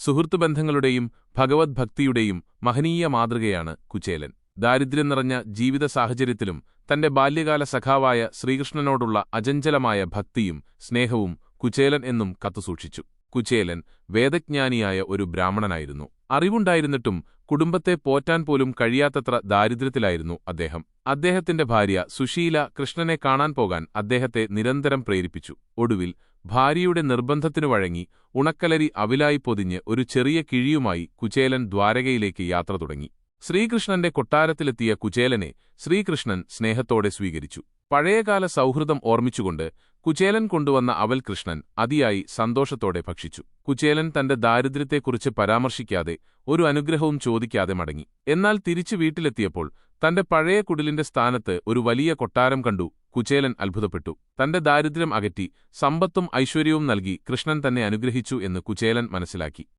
സുഹൃത്തുബന്ധങ്ങളുടെയും ഭഗവത് ഭക്തിയുടെയും മഹനീയ മാതൃകയാണ് കുചേലൻ. ദാരിദ്ര്യം നിറഞ്ഞ ജീവിത സാഹചര്യത്തിലും തന്റെ ബാല്യകാല സഖാവായ ശ്രീകൃഷ്ണനോടുള്ള അജഞ്ചലമായ ഭക്തിയും സ്നേഹവും കുചേലൻ എന്നും കത്തുസൂക്ഷിച്ചു. കുചേലൻ വേദജ്ഞാനിയായ ഒരു ബ്രാഹ്മണനായിരുന്നു. അറിവുണ്ടായിരുന്നിട്ടും കുടുംബത്തെ പോറ്റാൻ പോലും കഴിയാത്തത്ര ദാരിദ്ര്യത്തിലായിരുന്നു അദ്ദേഹം. അദ്ദേഹത്തിന്റെ ഭാര്യ സുശീല കൃഷ്ണനെ കാണാൻ പോകാൻ അദ്ദേഹത്തെ നിരന്തരം പ്രേരിപ്പിച്ചു. ഒടുവിൽ ഭാര്യയുടെ നിർബന്ധത്തിനു വഴങ്ങി ഉണക്കലരി അവിലായി പൊതിഞ്ഞ് ഒരു ചെറിയ കിഴിയുമായി കുചേലൻ ദ്വാരകയിലേക്ക് യാത്ര തുടങ്ങി. ശ്രീകൃഷ്ണന്റെ കൊട്ടാരത്തിലെത്തിയ കുചേലനെ ശ്രീകൃഷ്ണൻ സ്നേഹത്തോടെ സ്വീകരിച്ചു. പഴയകാല സൗഹൃദം ഓർമ്മിച്ചുകൊണ്ട് കുചേലൻ കൊണ്ടുവന്ന അവൽ കൃഷ്ണൻ അതിയായി സന്തോഷത്തോടെ ഭക്ഷിച്ചു. കുചേലൻ തന്റെ ദാരിദ്ര്യത്തെക്കുറിച്ച് പരാമർശിക്കാതെ ഒരു അനുഗ്രഹവും ചോദിക്കാതെ മടങ്ങി. എന്നാൽ തിരിച്ചു വീട്ടിലെത്തിയപ്പോൾ തന്റെ പഴയ കുടിലിന്റെ സ്ഥാനത്ത് ഒരു വലിയ കൊട്ടാരം കണ്ടു കുചേലൻ അത്ഭുതപ്പെട്ടു. തന്റെ ദാരിദ്ര്യം അകറ്റി സമ്പത്തും ഐശ്വര്യവും നൽകി കൃഷ്ണൻ തന്നെ അനുഗ്രഹിച്ചു എന്ന് കുചേലൻ മനസ്സിലാക്കി.